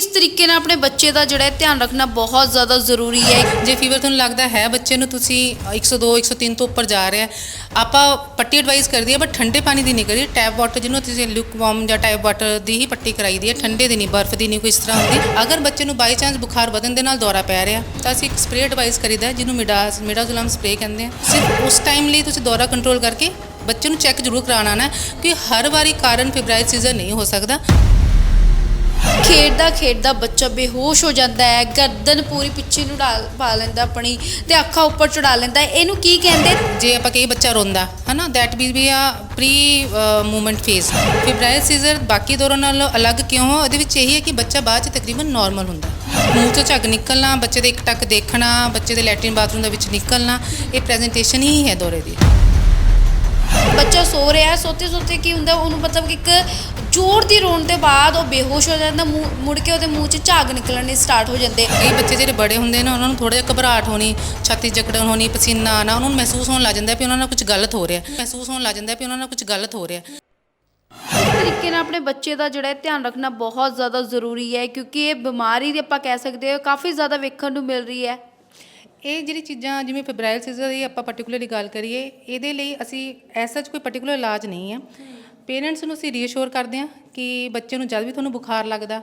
ਇਸ ਤਰੀਕੇ ਨਾਲ ਆਪਣੇ ਬੱਚੇ ਦਾ ਜਿਹੜਾ ਹੈ ਧਿਆਨ ਰੱਖਣਾ ਬਹੁਤ ਜ਼ਿਆਦਾ ਜ਼ਰੂਰੀ ਹੈ। ਜੇ ਫੀਵਰ ਤੁਹਾਨੂੰ ਲੱਗਦਾ ਹੈ ਬੱਚੇ ਨੂੰ ਤੁਸੀਂ 102 103 ਤੋਂ ਉੱਪਰ ਜਾ ਰਿਹਾ ਆਪਾਂ ਪੱਟੀ ਐਡਵਾਈਸ ਕਰਦੀ ਹੈ ਬਟ ਠੰਡੇ ਪਾਣੀ ਦੀ ਨਹੀਂ ਕਰੀ ਟੈਪ ਵਾਟਰ ਜਿਹਨੂੰ ਤੁਸੀਂ ਲਿਕ ਵਾਰਮ ਜਾਂ ਟੈਪ ਵਾਟਰ ਦੀ ਹੀ ਪੱਟੀ ਕਰਾਈ ਦੀ ਹੈ ਠੰਡੇ ਦੀ ਨਹੀਂ ਬਰਫ਼ ਦੀ ਨਹੀਂ ਕੋਈ ਇਸ ਤਰ੍ਹਾਂ ਹੁੰਦੀ। ਅਗਰ ਬੱਚੇ ਨੂੰ ਬਾਈ ਚਾਂਸ ਬੁਖਾਰ ਵਧਣ ਦੇ ਨਾਲ ਦੌਰਾ ਪੈ ਰਿਹਾ ਤਾਂ ਅਸੀਂ ਇੱਕ ਸਪਰੇਅ ਐਡਵਾਈਸ ਕਰੀਦਾ ਹੈ, ਜਿਹਨੂੰ ਮਿਡਾਸ ਮਿਡਾਜ਼ੋਲਮ ਸਪਰੇਅ ਕਹਿੰਦੇ ਆ। ਸਿਰਫ ਉਸ ਟਾਈਮ ਲਈ ਤੁਸੀਂ ਦੌਰਾ ਕੰਟਰੋਲ ਕਰਕੇ ਬੱਚੇ ਨੂੰ ਚੈੱਕ ਜ਼ਰੂਰ ਕਰਾਉਣਾ ਨਾ ਕਿ ਹਰ ਵਾਰੀ ਕਾਰਨ ਫਿਬਰਾਈਲ ਸੀਜ਼ਨ ਨਹੀਂ ਹੋ ਸਕਦਾ। ਖੇਡਦਾ ਖੇਡਦਾ ਬੱਚਾ ਬੇਹੋਸ਼ ਹੋ ਜਾਂਦਾ ਹੈ ਗਰਦਨ ਪੂਰੀ ਪਿੱਛੇ ਨੂੰ ਢਾਲ ਪਾ ਲੈਂਦਾ ਆਪਣੀ ਤੇ ਅੱਖਾਂ ਉੱਪਰ ਚੜਾ ਲੈਂਦਾ ਹੈ। ਇਹਨੂੰ ਕੀ ਕਹਿੰਦੇ? ਜੇ ਆਪਾਂ ਕਹੀ ਬੱਚਾ ਰੋਂਦਾ ਹਨਾ ਦੈਟ ਵੀ ਵੀ ਆ pre movement phase febrile seizure ਬਾਕੀ ਦੌਰਾਂ ਨਾਲੋਂ ਅਲੱਗ ਕਿਉਂ ਹੋ? ਉਹਦੇ ਵਿੱਚ ਇਹੀ ਹੈ ਕਿ ਬੱਚਾ ਬਾਅਦ ਚ ਤਕਰੀਬਨ ਨਾਰਮਲ ਹੁੰਦਾ। ਮੂੰਹ ਤੋਂ ਝੱਗ ਨਿਕਲਣਾ ਬੱਚੇ ਦੇ ਇੱਕ ਟੱਕ ਦੇਖਣਾ ਬੱਚੇ ਦੇ ਲੈਟਰਿਨ ਬਾਥਰੂਮ ਦੇ ਵਿੱਚ ਨਿਕਲਣਾ ਇਹ ਪ੍ਰੈਜੈਂਟੇਸ਼ਨ ਹੀ ਹੈ ਦੌਰੇ ਦੀ। ਬੱਚਾ ਸੋ ਰਿਹਾ ਹੈ ਸੋਤੇ ਸੋਤੇ ਕੀ ਹੁੰਦਾ? ਉਹਨੂੰ ਮਤਲਬ ਕਿ ਇੱਕ ਜ਼ੋਰ ਦੀ ਰੋਣ ਦੇ ਬਾਅਦ ਉਹ ਬੇਹੋਸ਼ ਹੋ ਜਾਂਦਾ ਮੂੰਹ- ਮੁੜ ਕੇ ਉਹਦੇ ਮੂੰਹ 'ਚ ਝਾਗ ਨਿਕਲਣੇ ਸਟਾਰਟ ਹੋ ਜਾਂਦੇ। ਕਈ ਬੱਚੇ ਜਿਹੜੇ ਬੜੇ ਹੁੰਦੇ ਨੇ ਉਹਨਾਂ ਨੂੰ ਥੋੜਾ ਜਿਹਾ ਘਬਰਾਹਟ ਹੋਣੀ ਛਾਤੀ ਜਕੜਨ ਹੋਣੀ ਪਸੀਨਾ ਆਣਾ ਉਹਨਾਂ ਨੂੰ ਮਹਿਸੂਸ ਹੋਣ ਲੱਗ ਜਾਂਦਾ ਵੀ ਉਹਨਾਂ ਨਾਲ ਕੁਝ ਗਲਤ ਹੋ ਰਿਹਾ। ਮਹਿਸੂਸ ਹੋਣ ਲੱਗ ਜਾਂਦਾ ਵੀ ਉਹਨਾਂ ਨਾਲ ਕੁਝ ਗਲਤ ਹੋ ਰਿਹਾ। ਇਸ ਤਰੀਕੇ ਨਾਲ ਆਪਣੇ ਬੱਚੇ ਦਾ ਜਿਹੜਾ ਹੈ ਧਿਆਨ ਰੱਖਣਾ ਬਹੁਤ ਜ਼ਿਆਦਾ ਜ਼ਰੂਰੀ ਹੈ ਕਿਉਂਕਿ ਇਹ ਬਿਮਾਰੀ ਦੀ ਆਪਾਂ ਕਹਿ ਸਕਦੇ ਹਾਂ ਕਾਫੀ ਜ਼ਿਆਦਾ ਵੇਖਣ ਨੂੰ ਮਿਲ ਰਹੀ ਹੈ। ਇਹ ਜਿਹੜੀ ਚੀਜ਼ਾਂ ਜਿਵੇਂ ਫਿਬਰਾਈਲ ਸੀਜ਼ਰ ਦੀ ਆਪਾਂ ਪਾਰਟਿਕੂਲਰਲੀ ਗੱਲ ਕਰੀਏ ਇਹਦੇ ਲਈ ਅਸੀਂ ਐਸਾ ਕੋਈ ਪਾਰਟਿਕੂਲਰ ਇਲਾਜ ਨਹੀਂ ਹੈ। ਪੇਰੈਂਟਸ ਨੂੰ ਅਸੀਂ ਰੀਅਸ਼ੋਰ ਕਰਦੇ ਹਾਂ ਕਿ ਬੱਚੇ ਨੂੰ ਜਦ ਵੀ ਤੁਹਾਨੂੰ ਬੁਖਾਰ ਲੱਗਦਾ,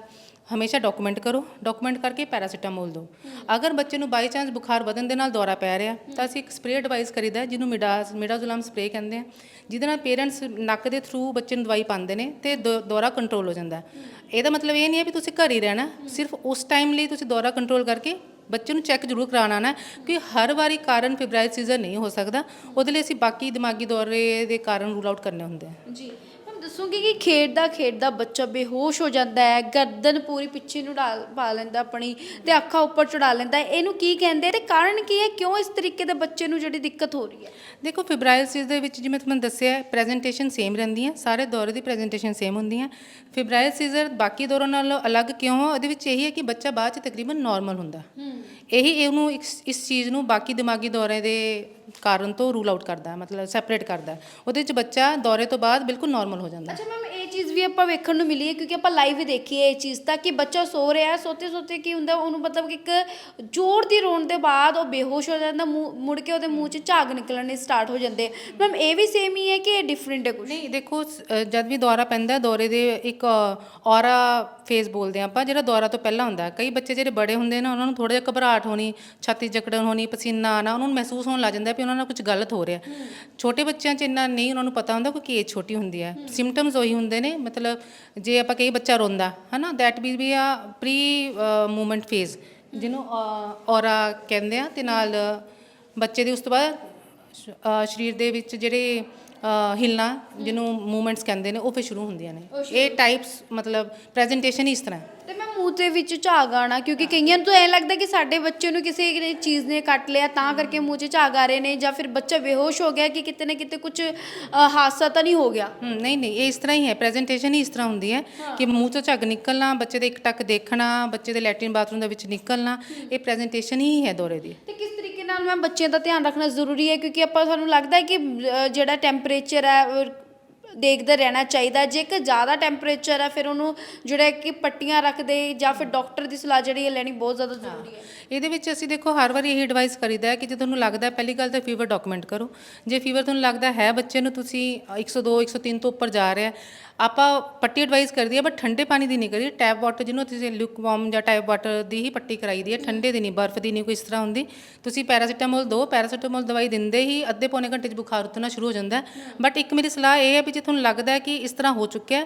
ਹਮੇਸ਼ਾ ਡਾਕੂਮੈਂਟ ਕਰੋ ਡਾਕੂਮੈਂਟ ਕਰਕੇ ਪੈਰਾਸੀਟਾਮੋਲ ਦਿਓ। ਅਗਰ ਬੱਚੇ ਨੂੰ ਬਾਈ ਚਾਂਸ ਬੁਖਾਰ ਵਧਣ ਦੇ ਨਾਲ ਦੌਰਾ ਪੈ ਰਿਹਾ, ਤਾਂ ਅਸੀਂ ਇੱਕ ਸਪਰੇਅ ਐਡਵਾਈਸ ਕਰੀਦਾ, ਜਿਹਨੂੰ ਮਿਡਾਸ ਮਿਡਾਜ਼ੋਲਮ ਸਪਰੇਅ ਕਹਿੰਦੇ ਆ, ਜਿਹਦੇ ਨਾਲ ਪੇਰੈਂਟਸ ਨੱਕ ਦੇ ਥਰੂ ਬੱਚੇ ਨੂੰ ਦਵਾਈ ਪਾਉਂਦੇ ਨੇ ਤੇ ਦੌ- ਦੌਰਾ ਕੰਟਰੋਲ ਹੋ ਜਾਂਦਾ। ਇਹਦਾ ਮਤਲਬ ਇਹ ਨਹੀਂ ਹੈ ਵੀ ਤੁਸੀਂ ਘਰ ਹੀ ਰਹਿਣਾ, ਸਿਰਫ ਉਸ ਟਾਈਮ ਲਈ ਤੁਸੀਂ ਦੌਰਾ ਕੰਟਰੋਲ ਕਰਕੇ ਬੱਚੇ ਨੂੰ ਚੈੱਕ ਜ਼ਰੂਰ ਕਰਾਉਣਾ ਨਾ, ਕਿ ਹਰ ਵਾਰੀ ਕਾਰਨ ਫਿਬਰਾਈਲ ਸੀਜ਼ਰ ਨਹੀਂ ਹੋ ਸਕਦਾ, ਉਹਦੇ ਲਈ ਅਸੀਂ ਬਾਕੀ ਦਿਮਾਗੀ ਦੌਰੇ ਦੇ ਕਾਰਨ ਰੂਲ ਆਊਟ ਕਰਨੇ ਹੁੰਦੇ ਆ। ਜੀ। ਦੱਸੂਗੀ ਕਿ ਖੇਡਦਾ ਖੇਡਦਾ ਬੱਚਾ ਬੇਹੋਸ਼ ਹੋ ਜਾਂਦਾ ਹੈ ਗਰਦਨ ਪੂਰੀ ਪਿੱਛੇ ਨੂੰ ਢਾਲ ਪਾ ਲੈਂਦਾ ਆਪਣੀ ਤੇ ਅੱਖਾਂ ਉੱਪਰ ਚੜਾ ਲੈਂਦਾ ਹੈ। ਇਹਨੂੰ ਕੀ ਕਹਿੰਦੇ ਤੇ ਕਾਰਨ ਕੀ ਹੈ? ਕਿਉਂ ਇਸ ਤਰੀਕੇ ਦੇ ਬੱਚੇ ਨੂੰ ਜਿਹੜੀ ਦਿੱਕਤ ਹੋ ਰਹੀ ਹੈ? ਦੇਖੋ ਫਿਬਰਾਈਲ ਸੀਜ਼ ਦੇ ਵਿੱਚ ਜਿਵੇਂ ਤੁਹਾਨੂੰ ਦੱਸਿਆ ਪ੍ਰੈਜੈਂਟੇਸ਼ਨ ਸੇਮ ਰਹਿੰਦੀ ਹੈ। ਸਾਰੇ ਦੌਰੇ ਦੀ ਪ੍ਰੈਜੈਂਟੇਸ਼ਨ ਸੇਮ ਹੁੰਦੀ ਹੈ। ਫਿਬਰਾਈਲ ਸੀਜ਼ਰ ਬਾਕੀ ਦੌਰਾਂ ਨਾਲੋਂ ਅਲੱਗ ਕਿਉਂ? ਹੋ ਉਹਦੇ ਵਿੱਚ ਇਹੀ ਹੈ ਕਿ ਬੱਚਾ ਬਾਅਦ ਚ ਤਕਰੀਬਨ ਨਾਰਮਲ ਹੁੰਦਾ। ਇਹੀ ਇਹਨੂੰ ਇਸ- ਇਸ ਚੀਜ਼ ਨੂੰ ਬਾਕੀ ਦਿਮਾਗੀ ਦੌਰੇ ਦੇ ਕਾਰਨ ਤੋਂ ਰੂਲ ਆਊਟ ਕਰਦਾ ਹੈ, ਮਤਲਬ ਸੈਪਰੇਟ ਕਰਦਾ ਹੈ। ਉਹਦੇ ਵਿੱਚ ਬੱਚਾ ਦੌਰੇ ਤੋਂ ਬਾਅਦ ਬਿਲਕੁਲ ਨਾਰਮਲ ਹੋ ਜਾਂਦਾ ਹੈ। ਅੱਛਾ ਮੈਮ ਇਹ ਚੀਜ਼ ਵੀ ਆਪਾਂ ਵੇਖਣ ਨੂੰ ਮਿਲੀ ਹੈ ਕਿਉਂਕਿ ਆਪਾਂ ਲਾਈਵ ਹੀ ਦੇਖੀ ਹੈ ਇਹ ਚੀਜ਼ ਤਾਂ ਕਿ ਬੱਚਾ ਸੋ ਰਿਹਾ ਹੈ ਸੋਤੇ ਸੋਤੇ ਕੀ ਹੁੰਦਾ ਉਹਨੂੰ ਮਤਲਬ ਕਿ ਇੱਕ ਜ਼ੋਰ ਦੀ ਰੋਣ ਦੇ ਬਾਅਦ ਉਹ ਬੇਹੋਸ਼ ਹੋ ਜਾਂਦਾ ਮੂੰਹ- ਮੁੜ ਕੇ ਉਹਦੇ ਮੂੰਹ 'ਚ ਝਾਗ ਨਿਕਲਣੇ ਸਟਾਰਟ ਹੋ ਜਾਂਦੇ ਮੈਮ ਇਹ ਵੀ ਸੇਮ ਹੀ ਹੈ ਕਿ ਇਹ ਡਿਫਰੈਂਟ ਹੈ ਕੁਝ ਨਹੀਂ ਦੇਖੋ ਸ- ਅ, ਜਦ ਵੀ ਦੌਰਾ ਪੈਂਦਾ ਹੈ, ਦੌਰੇ ਦੇ ਇੱਕ ਔਰਾ ਫੇਜ਼ ਬੋਲਦੇ ਹਾਂ ਆਪਾਂ ਜਿਹੜਾ ਦੌਰਾ ਤੋਂ ਪਹਿਲਾਂ ਹੁੰਦਾ। ਹੈ। ਕਈ ਬੱਚੇ ਜਿਹੜੇ ਬੜੇ ਹੁੰਦੇ ਨੇ ਉਹਨਾਂ ਨੂੰ ਥੋੜਾ ਜਿਹਾ ਘਬਰਾਹਟ ਹੋਣੀ ਛਾਤੀ ਜਕੜਨ ਹੋਣੀ ਪਸੀਨਾ ਆਣਾ ਉਹਨਾਂ ਨੂੰ ਮਹਿਸੂਸ ਹੋਣ ਲੱਗ ਜਾਂਦਾ ਵੀ ਉਹਨਾਂ ਨਾਲ ਕੁਝ ਗਲਤ ਹੋ ਰਿਹਾ। ਛੋਟੇ ਬੱਚਿਆਂ 'ਚ ਇੰਨਾ ਨਹੀਂ ਉਹਨਾਂ ਨੂੰ ਪਤਾ ਹੁੰਦਾ ਕਿਉਂਕਿ ਏਜ ਛੋਟੀ ਹੁੰਦੀ ਹੈ। ਸਿੰਪਟਮਸ ਉਹੀ ਹੁੰਦੇ ਨੇ ਮਤਲਬ ਜੇ ਆਪਾਂ ਕਹੀ ਬੱਚਾ ਰੋਂਦਾ ਹਨਾ ਦੈਟ ਵੀ ਵੀ ਆ ਪ੍ਰੀ ਮੂਵਮੈਂਟ ਫੇਜ਼ ਜਿਹਨੂੰ ਔਰਾ ਕਹਿੰਦੇ ਆ ਤੇ ਨਾਲ ਬੱਚੇ ਦੇ ਉਸ ਤੋਂ ਬਾਅਦ ਸਰੀਰ ਦੇ ਵਿੱਚ ਜਿਹੜੇ ਹਿੱਲਣਾ ਜਿਹਨੂੰ ਮੂਵਮੈਂਟਸ ਕਹਿੰਦੇ ਨੇ ਉਹ ਫਿਰ ਸ਼ੁਰੂ ਹੁੰਦੀਆਂ ਨੇ। ਇਹ ਟਾਈਪਸ ਮਤਲਬ ਪ੍ਰੈਜੈਂਟੇਸ਼ਨ ਹੀ ਇਸ ਤਰ੍ਹਾਂ ਹੈ। ਤੇ ਮੂੰਹ ਦੇ ਵਿੱਚ ਝਾਗ ਆਣਾ ਕਿਉਂਕਿ ਕਈਆਂ ਨੂੰ ਤਾਂ ਐ ਲੱਗਦਾ ਕਿ ਸਾਡੇ ਬੱਚੇ ਨੂੰ ਕਿਸੇ ਨੇ ਚੀਜ਼ ਨੇ ਕੱਟ ਲਿਆ ਤਾਂ ਕਰਕੇ ਮੂੰਹ 'ਚ ਝਾਗ ਆ ਰਹੇ ਨੇ ਜਾਂ ਫਿਰ ਬੱਚਾ ਬੇਹੋਸ਼ ਹੋ ਗਿਆ ਕਿ ਕਿਤੇ ਨਾ ਕਿਤੇ ਕੁਝ ਹਾਦਸਾ ਤਾਂ ਨਹੀਂ ਹੋ ਗਿਆ। ਹਮ, ਨਹੀਂ ਨਹੀਂ ਇਹ ਇਸ ਤਰ੍ਹਾਂ ਹੀ ਹੈ ਪ੍ਰੈਜੈਂਟੇਸ਼ਨ ਹੀ ਇਸ ਤਰ੍ਹਾਂ ਹੁੰਦੀ ਹੈ ਕਿ ਮੂੰਹ ਤੋਂ ਝੱਗ ਨਿਕਲਣਾ ਬੱਚੇ ਦੇ ਇੱਕ ਟੱਕ ਦੇਖਣਾ ਬੱਚੇ ਦੇ ਲੈਟਰਿਨ ਬਾਥਰੂਮ ਦੇ ਵਿੱਚ ਨਿਕਲਣਾ ਇਹ ਪ੍ਰੈਜੈਂਟੇਸ਼ਨ ਹੀ ਹੈ ਦੌਰੇ ਦੀ। ਤੇ ਕਿਸ ਤਰੀਕੇ ਨਾਲ ਮੈਂ ਬੱਚਿਆਂ ਦਾ ਧਿਆਨ ਰੱਖਣਾ ਜ਼ਰੂਰੀ ਹੈ? ਕਿਉਂਕਿ ਆਪਾਂ ਸਾਨੂੰ ਲੱਗਦਾ ਹੈ ਕਿ ਜਿਹੜਾ ਟੈਂਪਰੇਚਰ ਹੈ ਦੇਖਦੇ ਰਹਿਣਾ ਚਾਹੀਦਾ। ਜੇਕਰ ਜ਼ਿਆਦਾ ਟੈਂਪਰੇਚਰ ਹੈ ਫਿਰ ਉਹਨੂੰ ਜਿਹੜਾ ਕਿ ਪੱਟੀਆਂ ਰੱਖਦੇ ਜਾਂ ਫਿਰ ਡਾਕਟਰ ਦੀ ਸਲਾਹ ਜਿਹੜੀ ਹੈ ਲੈਣੀ ਬਹੁਤ ਜ਼ਿਆਦਾ ਜ਼ਰੂਰੀ ਹੈ। ਇਹਦੇ ਵਿੱਚ ਅਸੀਂ ਦੇਖੋ ਹਰ ਵਾਰੀ ਇਹ ਐਡਵਾਈਸ ਕਰੀਦਾ ਹੈ ਕਿ ਜੇ ਤੁਹਾਨੂੰ ਲੱਗਦਾ ਹੈ, ਪਹਿਲੀ ਗੱਲ ਤਾਂ ਫੀਵਰ ਡਾਕੂਮੈਂਟ ਕਰੋ। ਜੇ ਫੀਵਰ ਤੁਹਾਨੂੰ ਲੱਗਦਾ ਹੈ ਬੱਚੇ ਨੂੰ ਤੁਸੀਂ 102 103 ਤੋਂ ਉੱਪਰ ਜਾ ਰਿਹਾ ਆਪਾਂ ਪੱਟੀ ਐਡਵਾਈਸ ਕਰਦੀ ਹੈ ਬਟ ਠੰਡੇ ਪਾਣੀ ਦੀ ਨਹੀਂ ਕਰੀ ਟੈਪ ਵਾਟਰ ਜਿਹਨੂੰ ਤੁਸੀਂ ਲਿਕ ਵਾਰਮ ਜਾਂ ਟੈਪ ਵਾਟਰ ਦੀ ਹੀ ਪੱਟੀ ਕਰਾਈ ਦੀ ਹੈ ਠੰਡੇ ਦੀ ਨਹੀਂ ਬਰਫ਼ ਦੀ ਨਹੀਂ ਕੋਈ ਇਸ ਤਰ੍ਹਾਂ ਹੁੰਦੀ। ਤੁਸੀਂ ਪੈਰਾਸੀਟਾਮੋਲ ਦਿਓ ਪੈਰਾਸੀਟਾਮੋਲ ਦਵਾਈ ਦਿੰਦੇ ਹੀ ਅੱਧੇ ਪੌਣੇ ਘੰਟੇ 'ਚ ਬੁਖਾਰ ਉਤਰਨਾ ਸ਼ੁਰੂ ਹੋ ਜਾਂਦਾ ਬਟ ਇੱਕ ਮੇਰੀ ਸਲਾਹ ਇਹ ਹੈ ਵੀ ਜੇ ਤੁਹਾਨੂੰ ਲੱਗਦਾ ਹੈ ਕਿ ਇਸ ਤਰ੍ਹਾਂ ਹੋ ਚੁੱਕਿਆ ਹੈ,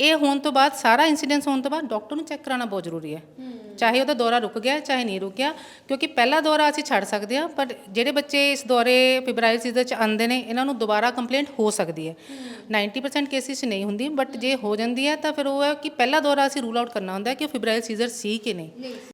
ਇਹ ਹੋਣ ਤੋਂ ਬਾਅਦ ਸਾਰਾ ਇਨਸੀਡੈਂਸ ਹੋਣ ਤੋਂ ਬਾਅਦ ਡਾਕਟਰ ਨੂੰ ਚੈੱਕ ਕਰਾਉਣਾ ਬਹੁਤ ਜ਼ਰੂਰੀ ਹੈ। ਚਾਹੇ ਉਹਦਾ ਦੌਰਾ ਰੁਕ ਗਿਆ ਚਾਹੇ ਨਹੀਂ ਰੁਕਿਆ ਕਿਉਂਕਿ ਪਹਿਲਾ ਦੌਰਾ ਅਸੀਂ ਛੱਡ ਸਕਦੇ ਹਾਂ ਪਰ ਜਿਹੜੇ ਬੱਚੇ ਇਸ ਦੌਰੇ ਫਿਬਰਾਈਲ ਸੀਜ਼ਰ ਚ ਆਉਂਦੇ ਨੇ ਇਹਨਾਂ ਨੂੰ ਦੁਬਾਰਾ ਕੰਪਲੇਂਟ ਹੋ ਸਕਦੀ ਹੈ। 90% ਕੇਸਿਸ 'ਚ ਨਹੀਂ ਹੁੰਦੀ ਬਟ ਜੇ ਹੋ ਜਾਂਦੀ ਹੈ ਤਾਂ ਫਿਰ ਉਹ ਹੈ ਕਿ ਪਹਿਲਾ ਦੌਰਾ ਅਸੀਂ ਰੂਲ ਆਊਟ ਕਰਨਾ ਹੁੰਦਾ ਹੈ ਕਿ ਉਹ ਫਿਬਰਾਈਲ ਸੀਜ਼ਰ ਸੀ ਕਿ ਨਹੀਂ।